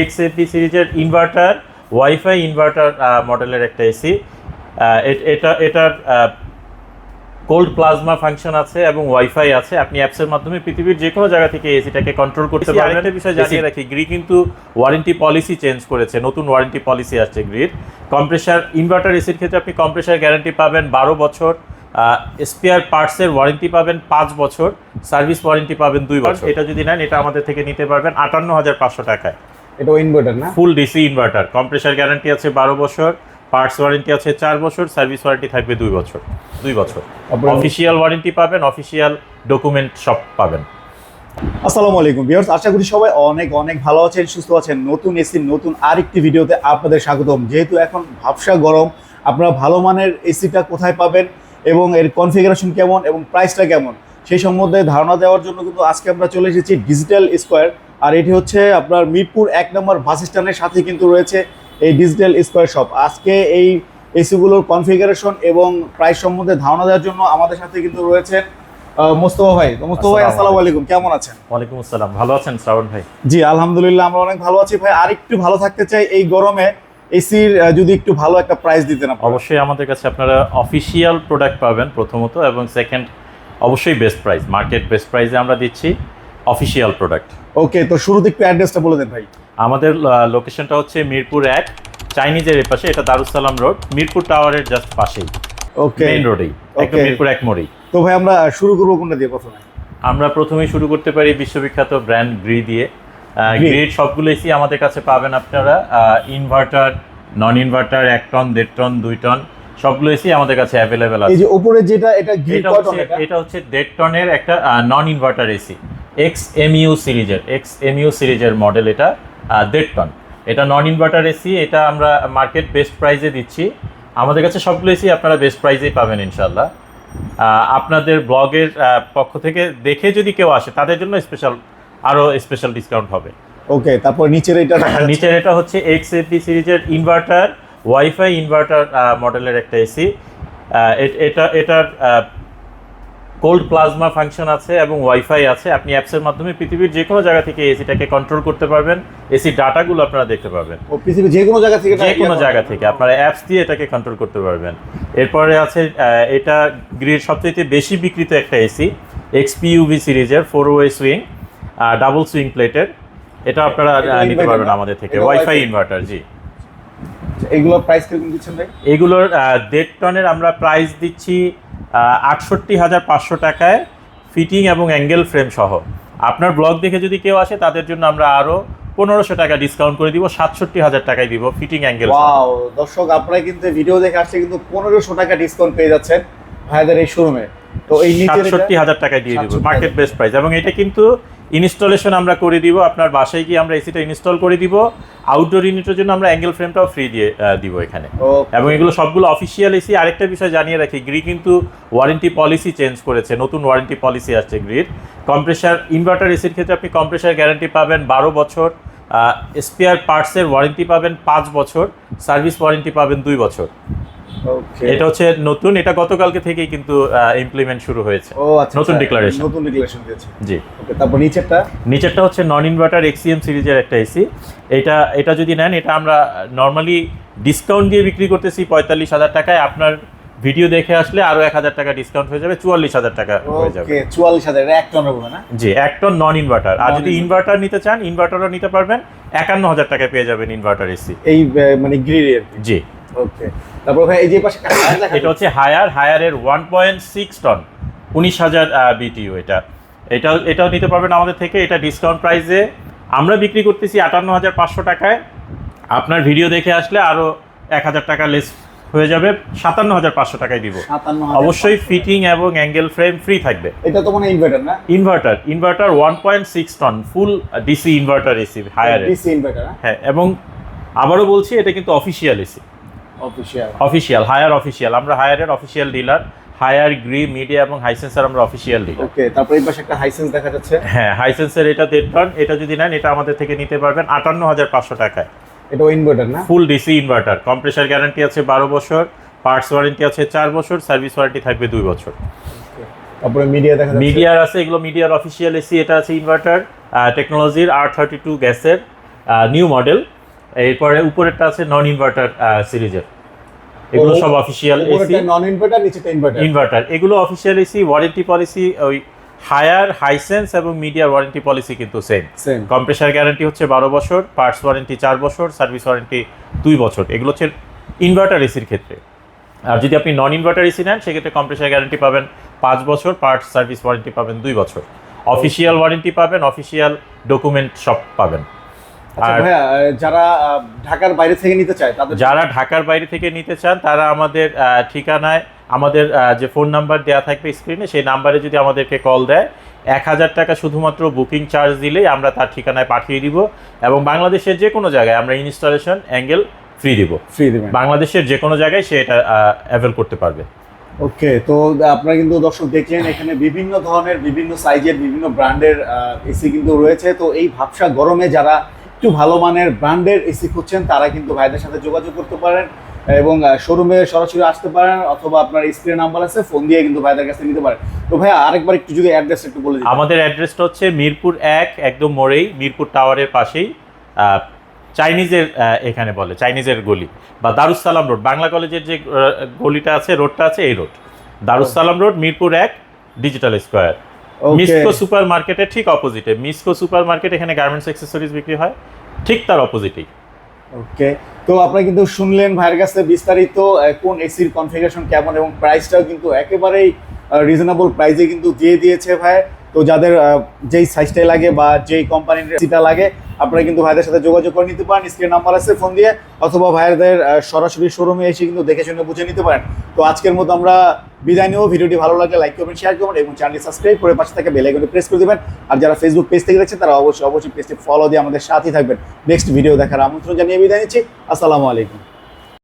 X AP সিরিজের inverter wifi inverter মডেলের একটা এসি এটা এটার কোল্ড প্লাজমা ফাংশন আছে এবং ওয়াইফাই আছে। আপনি অ্যাপসের মাধ্যমে পৃথিবীর যে কোনো জায়গা থেকে এসিটাকে কন্ট্রোল করতে পারবেন। আরেকটা বিষয় জানিয়ে রাখি গ্রি কিন্তু ওয়ারেন্টি পলিসি চেঞ্জ করেছে নতুন ওয়ারেন্টি পলিসি আসছে গ্রির কম্প্রেসার ইনভার্টার এসির ক্ষেত্রে আপনি কম্প্রেসার গ্যারান্টি পাবেন বারো বছর স্পেয়ার পার্টসের ওয়ারেন্টি পাবেন পাঁচ বছর সার্ভিস ওয়ারেন্টি পাবেন দুই বছর। এটা যদি নেন এটা আমাদের থেকে নিতে পারবেন আটান্ন হাজার পাঁচশো টাকায়। এটা ইনভার্টার না? Full DC inverter compressor guarantee আছে বারো বছর পার্টস ওয়ারেন্টি আছে চার বছর সার্ভিস ওয়ারেন্টি থাকবে দুই বছর দুই বছর। আপনার- অফিসিয়াল ওয়ারেন্টি পাবেন অফিসিয়াল ডকুমেন্ট সব পাবেন। আসসালামু আলাইকুম ভিউয়ার্স আশা করি সবাই অনেক অনেক ভালো আছেন সুস্থ আছেন। নতুন এসির নতুন আরেকটি ভিডিওতে আপনাদের স্বাগতম। যেহেতু এখন ভাবসা গরম আপনারা ভালো মানের এসিটা কোথায় পাবেন এবং এর কনফিগারেশন কেমন এবং প্রাইসটা কেমন? সেই সম্বন্ধে ধারণা দেওয়ার জন্য কিন্তু আজকে আমরা চলে এসেছি ডিজিটাল স্কোয়ার। আর এটি হচ্ছে আপনার মিরপুর এক নম্বর বাস স্ট্যান্ডের সাথে কিন্তু রয়েছে এই ডিজিটাল স্কোয়ার শপ। আজকে এই এসিগুলোর কনফিগারেশন এবং প্রাইস সম্বন্ধে ধারণা দেওয়ার জন্য আমাদের সাথে কিন্তু রয়েছে মোস্তফা ভাই। মোস্তফা ভাই আসসালামু আলাইকুম। কেমন আছেন? ওয়ালাইকুম আসসালাম। ভালো আছেন শ্রাবণ ভাই? জি আলহামদুলিল্লাহ আমরা অনেক ভালো আছি। ভাই আর একটু ভালো থাকতে চাই। এই গরমে এসির যদি একটু ভালো একটা প্রাইস দিতেন অবশ্যই আমাদের কাছে আপনারা অফিসিয়াল প্রোডাক্ট পাবেন প্রথমত এবং সেকেন্ড অবশ্যই বেস্ট প্রাইস মার্কেট বেস্ট প্রাইসে আমরা দিচ্ছি অফিসিয়াল প্রোডাক্ট ওকে তো শুরুতে একটু অ্যাড্রেসটা বলে দেন ভাই। আমাদের লোকেশনটা হচ্ছে মিরপুর এক চাইনিজের পাশে এটা দারুসালাম রোড মিরপুর টাওয়ারের জাস্ট পাশেই। ওকে মেইন রোডেই একদম মিরপুর এক মোড়েই। তো ভাই আমরা শুরু করব কোনটা দিয়ে প্রথমে? আমরা প্রথমে শুরু করতে পারি বিশ্ববিখ্যাত ব্র্যান্ড গ্রি দিয়ে। সবগুলো এসি আমাদের কাছে পাবেন আপনারা। ইনভার্টার নন ইনভার্টার এক টন দেড় টন দুই টন সবগুলো এসি আমাদের কাছে অ্যাভেলেবেল এই আছে যে উপরে যেটা এটা এটা কটন হচ্ছে এটা? এটা হচ্ছে দেড় টনের একটা non inverter AC X MU সিরিজের এক্স এমইউ সিরিজের মডেল এটা দেড় টন এটা নন ইনভার্টার এসি এটা আমরা মার্কেট বেস্ট প্রাইসে দিচ্ছি। আমাদের কাছে সবগুলো এসি আপনারা বেস্ট প্রাইসেই পাবেন ইনশাল্লাহ আপনাদের ব্লগের পক্ষ থেকে দেখে যদি কেউ আসে তাদের জন্য স্পেশাল আরও স্পেশাল ডিসকাউন্ট হবে। ওকে তারপর নিচের এটা নিচের এটা হচ্ছে এক্স এপি সিরিজের ইনভার্টার ওয়াইফাই ইনভার্টার মডেলের একটা এসি এটা এটার কোল্ড প্লাজমা ফাংশন আছে এবং ওয়াইফাই আছে। আপনি অ্যাপসের মাধ্যমে পৃথিবীর যে কোনো জায়গা থেকে এসিটাকে কন্ট্রোল করতে পারবেন। এসি ডাটাগুলো আপনারা দেখতে পাবেন। ও পৃথিবীর যে কোনো জায়গা থেকে যে কোনো জায়গা থেকে আপনারা অ্যাপস দিয়ে এটাকে কন্ট্রোল করতে পারবেন। এরপরে আছে আহ, এটা গ্রির সবচেয়ে বেশি বিক্রিত একটা এসি এক্সপি ইউভি সিরিজের four way swing double swing প্লেটের এটা আপনারা নিতে পারবেন আমাদের থেকে। ওয়াইফাই ইনভার্টার জি। এগুলোর প্রাইস কীরকম দিচ্ছেন ভাই? এগুলোর দেড় টনের আমরা প্রাইস দিচ্ছি আটষট্টি হাজার পাঁচশো টাকায় ফিটিং এবং অ্যাঙ্গেল ফ্রেম সহ। আপনার ব্লগ দেখে যদি কেউ আসে তাদের জন্য আমরা আরও পনেরোশো টাকা ডিসকাউন্ট করে দিব সাতষট্টি হাজার টাকায় দিব ফিটিং অ্যাঙ্গেল ওয়াও দর্শক আপনারা কিন্তু ভিডিও দেখে আসছে কিন্তু পনেরোশো টাকা ডিসকাউন্ট পেয়ে যাচ্ছেন ভাইদের এই শোরুমে তো এই সাতষট্টি হাজার টাকায় দিয়ে দিব মার্কেট বেস্ট প্রাইস এবং এটা কিন্তু ইনস্টলেশন আমরা করে দিব আপনার বাসায় গিয়ে আমরা এসিটা ইনস্টল করে দিব আউটডোর ইউনিটের জন্য আমরা অ্যাঙ্গেল ফ্রেমটাও ফ্রি দিয়ে দিব এখানে। এবং এগুলো সবগুলো অফিসিয়াল এসি আরেকটা বিষয় জানিয়ে রাখি গ্রি কিন্তু ওয়ারেন্টি পলিসি চেঞ্জ করেছে নতুন ওয়ারেন্টি পলিসি আসছে গ্রির কম্প্রেসার ইনভার্টার এসির ক্ষেত্রে আপনি কম্প্রেসার গ্যারান্টি পাবেন বারো বছর স্পেয়ার পার্টসের ওয়ারেন্টি পাবেন পাঁচ বছর সার্ভিস ওয়ারেন্টি পাবেন দুই বছর. এটা হচ্ছে নতুন এটা গতকালকে থেকেই কিন্তু ইমপ্লিমেন্ট শুরু হয়েছে। ও আচ্ছা নতুন আচ্ছা, declaration। নতুন ডিক্লারেশন দিয়েছে। জি। ওকে তারপর নিচেরটা? নিচেরটা হচ্ছে নন ইনভার্টার এক্সিএম সিরিজের একটা এসি এটা এটা যদি নেন এটা আমরা নর্মালি ডিসকাউন্ট দিয়ে বিক্রি করতেছি পঁয়তাল্লিশ হাজার টাকায়। আপনার ভিডিও দেখে আসলে আরও এক হাজার টাকা ডিসকাউন্ট হয়ে যাবে চুয়াল্লিশ হাজার টাকা হয়ে যাবে। ওকে চুয়াল্লিশ হাজার এক টনের হবে না? জি এক টন নন ইনভার্টার আর যদি ইনভার্টার নিতে চান ইনভার্টারও নিতে পারবেন। একান্ন হাজার টাকায় পেয়ে যাবেন ইনভার্টার এসি এই মানে কি? জি। ওকে। তারপর ভাই এই যে পাশে এটা হচ্ছে হায়ার হায়ারের ওয়ান পয়েন্ট সিক্স টন উনিশ হাজার বিটিউ এটা। এটাও এটাও নিতে পারবেন আমাদের থেকে এটা ডিসকাউন্ট প্রাইসে আমরা বিক্রি করতেছি আটান্ন হাজার পাঁচশো টাকায়। আপনার ভিডিও দেখে আসলে আরও এক হাজার টাকা লেস হয়ে যাবে। সাতান্ন হাজার পাঁচশো টাকায় দিব। অবশ্যই ফিটিং এবং অ্যাঙ্গেল ফ্রেম ফ্রি থাকবে। এটা তো মানে ইনভার্টার না? Inverter inverter one point six ton full DC inverter AC Haier DC inverter হ্যাঁ। এবং আবারও বলছি এটা কিন্তু official AC official Haier official আমরা হায়ারের official dealer Haier Gree Midea এবং হাইসেন্সার আমরা অফিসিয়াল ডিলার ওকে তারপর এই পাশে একটা হাইসেন্স দেখা যাচ্ছে। হ্যাঁ হাইসেন্সের এটা দেড় টন এটা যদি নেন এটা আমাদের থেকে নিতে পারবেন আটান্ন হাজার পাঁচশো টাকায়। এটা ইনভার্টার না? Full DC inverter compressor guarantee আছে বারো বছর পার্টস ওয়ারেন্টি আছে চার বছর সার্ভিস ওয়ারেন্টি থাকবে দুই বছর। তারপরে মিডিয়া দেখা মিডিয়ার আছে এগুলো মিডিয়ার অফিসিয়াল এসি এটা আছে ইনভার্টার টেকনোলজির আর থার্টি টু গ্যাসের নিউ মডেল এরপরে উপরেরটা আছে নন ইনভার্টার সিরিজের। এগুলো সব অফিসিয়াল এসি নন ইনভার্টার নিচেটা ইনভার্টার ইনভার্টার এগুলো অফিসিয়াল এসি ওয়ারেন্টি পলিসি ওই হায়ার হাইসেন্স এবং মিডিয়ার ওয়ারেন্টি পলিসি কিন্তু সেম কম্প্রেসার গ্যারান্টি হচ্ছে বারো বছর পার্টস ওয়ারেন্টি চার বছর সার্ভিস ওয়ারেন্টি দুই বছর। এগুলো হচ্ছে ইনভার্টার এসির ক্ষেত্রে। আর যদি আপনি নন ইনভার্টার এসি নেন সেক্ষেত্রে কম্প্রেসার গ্যারান্টি পাবেন পাঁচ বছর পার্টস সার্ভিস ওয়ারেন্টি পাবেন দুই বছর। অফিসিয়াল ওয়ারেন্টি পাবেন অফিসিয়াল ডকুমেন্ট সব পাবেন। ভাইয়া আহ, যারা ঢাকার বাইরে থেকে নিতে চায় তাদের যারা ঢাকার বাইরে থেকে নিতে চান তারা আমাদের ঠিকানায় আমাদের যে ফোন নাম্বার দেওয়া থাকবে স্ক্রিনে সেই নাম্বারে যদি আমাদেরকে কল দেয় এক হাজার টাকা শুধুমাত্র বুকিং চার্জ দিলেই আমরা তার ঠিকানায় পাঠিয়ে দিব এবং বাংলাদেশের যে কোনো জায়গায় আমরা ইনস্টলেশন অ্যাঙ্গেল ফ্রি দিব। ফ্রি দিবেন। বাংলাদেশের যে কোনো জায়গায় সে এটা অ্যাভেল করতে পারবে। ওকে তো আপনারা কিন্তু দর্শক দেখলেন এখানে বিভিন্ন ধরনের বিভিন্ন সাইজের বিভিন্ন ব্র্যান্ডের এসি কিন্তু রয়েছে। তো এই ভাবসা গরমে যারা একটু ভালো মানের ব্র্যান্ডের এসি খুঁজছেন, তারা কিন্তু ভাইদের সাথে যোগাযোগ করতে পারেন এবং শোরুমে সরাসরি আসতে পারেন অথবা আপনার স্ক্রিন নাম্বার আছে, ফোন দিয়ে কিন্তু ভাইদের কাছে নিতে পারেন। তো ভাইয়া, আরেকবার একটু যদি অ্যাড্রেস একটু বলে দিন আমাদের অ্যাড্রেসটা হচ্ছে মিরপুর এক, একদম মোড়েই, মিরপুর টাওয়ারের পাশেই চাইনিজের এখানে বলে, চাইনিজের গলি, বা দারুসালাম রোড। বাংলা কলেজের যে গলিটা আছে, রোডটা আছে এই রোড। দারুসালাম রোড, মিরপুর এক, ডিজিটাল স্কোয়ার. মিসকো সুপার মার্কেটে ঠিক অপোজিটে মিসকো সুপার মার্কেট এখানে গার্মেন্টস অ্যাক্সেসরিজ বিক্রি হয় ঠিক তার অপোজিটেই ওকে তো আপনারা কিন্তু শুনলেন ভাইয়ের কাছে বিস্তারিত কোন এসির কনফিগারেশন কেমন এবং প্রাইসটাও কিন্তু একেবারেই রিজনেবল প্রাইসে কিন্তু দিয়ে দিয়েছে ভাই। তো যাদের যেই সাইজটাই লাগে বা যেই কোম্পানির এসিটা লাগে, আপনারা কিন্তু ভাইদের সাথে যোগাযোগ করে নিতে পারেন স্ক্রিন নাম্বার আছে ফোন দিয়ে, অথবা ভাইদের সরাসরি শোরুমে এসে কিন্তু দেখে শুনে বুঝে নিতে পারেন। তো আজকের মতো আমরা বিদায় নেব। ভিডিওটি ভালো লাগে লাইক করবেন শেয়ার করবেন এবং চ্যানেলটি সাবস্ক্রাইব করে পাশে থেকে বেল আইকনটি প্রেস করে দেবেন। আর যারা ফেসবুক পেজ থেকে দেখছেন, তারা অবশ্যই অবশ্যই পেজটি ফলো দিয়ে আমাদের সাথেই থাকবেন। নেক্সট ভিডিও দেখার আমন্ত্রণ জানিয়ে বিদায় নিচ্ছি। আসসালামু আলাইকুম।